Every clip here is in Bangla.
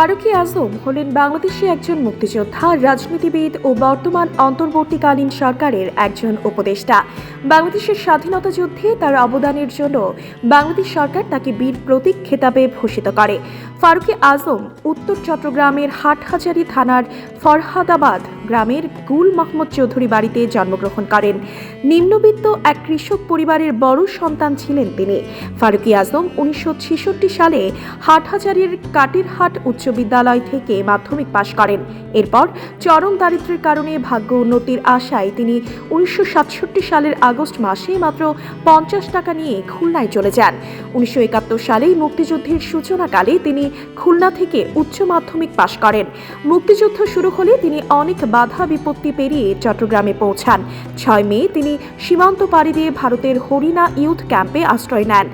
ফারুকি আজম হলেন বাংলাদেশে একজন মুক্তিযোদ্ধা, রাজনীতিবিদ ও বর্তমান অন্তর্বর্তীকালীন সরকারের একজন উপদেষ্টা। বাংলাদেশের স্বাধীনতা যুদ্ধে তার অবদানের জন্য বাংলাদেশ সরকার তাকে বীর প্রতীক খেতাবে ভূষিত করে। ফারুকি আজম উত্তর চট্টগ্রামের হাটহাজারি থানার ফরহাদাবাদ গ্রামের গুল মোহাম্মদ চৌধুরী বাড়িতে জন্মগ্রহণ করেন। নিম্নবিত্ত এক কৃষক পরিবারের বড় সন্তান ছিলেন তিনি। ফারুকি আজম উনিশশো ছেষট্টি সালে হাটহাজারীর কাটিরহাট উচ্চ বিদ্যালয় থেকে মাধ্যমিক পাশ করেন। এরপর চরম দারিদ্র্যের কারণে ভাগ্য উন্নতির আশায় তিনি উনিশশো সাতষট্টি সালের আগস্ট মাসে মাত্র পঞ্চাশ টাকা নিয়ে খুলনায় চলে যান। উনিশশো একাত্তর সালেই মুক্তিযুদ্ধের সূচনাকালে তিনি খুলনা থেকে উচ্চ মাধ্যমিক পাশ করেন। মুক্তিযুদ্ধ শুরু হলে তিনি অনেক বাধা বিপত্তি পেরিয়ে চট্টগ্রামে পৌঁছান। ছয় মে তিনি সীমান্ত পাড়ি দিয়ে ভারতের হরিণা ইউথ ক্যাম্পে আশ্রয় নেন।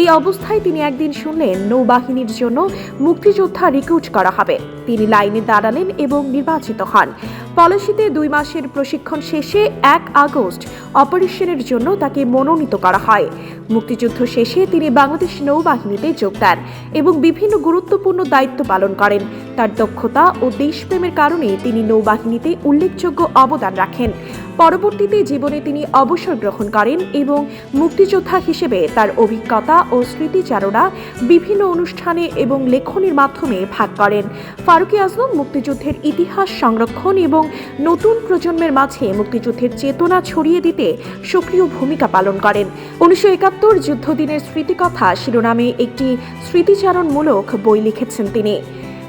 এই অবস্থায় তিনি একদিন শুনলেন নৌবাহিনীর জন্য মুক্তিযোদ্ধা রিক্রুট করা হবে। তিনি লাইনে দাঁড়ালেন এবং নির্বাচিত হন। পলাশিতে দুই মাসের প্রশিক্ষণ শেষে এক আগস্ট অপারেশনের জন্য তাকে মনোনীত করা হয়। মুক্তিযুদ্ধ শেষে তিনি বাংলাদেশ নৌবাহিনীতে যোগ দেন এবং বিভিন্ন গুরুত্বপূর্ণ দায়িত্ব পালন করেন। তার দক্ষতা ও দেশপ্রেমের কারণে তিনি নৌবাহিনীতে উল্লেখযোগ্য অবদান রাখেন। পরবর্তীতে জীবনে তিনি অবসর গ্রহণ করেন এবং মুক্তিযোদ্ধা হিসেবে তার অভিজ্ঞতা ও স্মৃতিচারণা বিভিন্ন অনুষ্ঠানে এবং লেখনের মাধ্যমে ভাগ করেন। ফারুকি আজম মুক্তিযুদ্ধের ইতিহাস সংরক্ষণ এবং নতুন প্রজন্মের মাঝে মুক্তিযুদ্ধের চেতনা ছড়িয়ে দিতে সক্রিয় ভূমিকা পালন করেন। উনিশশো একাত্তর যুদ্ধদিনের স্মৃতিকথা শিরোনামে একটি স্মৃতিচারণমূলক বই লিখেছেন তিনি।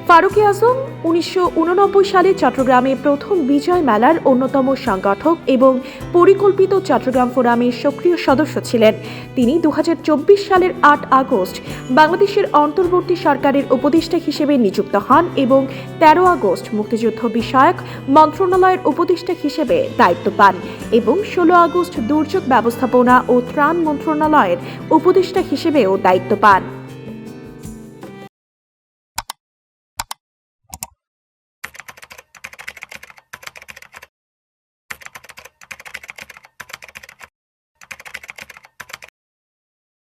ফারুকি আজম উনিশশো উননব্বই সালে চট্টগ্রামে প্রথম বিজয় মেলার অন্যতম সংগঠক এবং পরিকল্পিত চট্টগ্রাম ফোরামের সক্রিয় সদস্য ছিলেন। তিনি দু হাজার চব্বিশ সালের আট আগস্ট বাংলাদেশের অন্তর্বর্তী সরকারের উপদেষ্টা হিসেবে নিযুক্ত হন এবং তেরো আগস্ট মুক্তিযুদ্ধ বিষয়ক মন্ত্রণালয়ের উপদেষ্টা হিসেবে দায়িত্ব পান এবং ষোলো আগস্ট দুর্যোগ ব্যবস্থাপনা ও ত্রাণ মন্ত্রণালয়ের উপদেষ্টা হিসেবেও দায়িত্ব পান।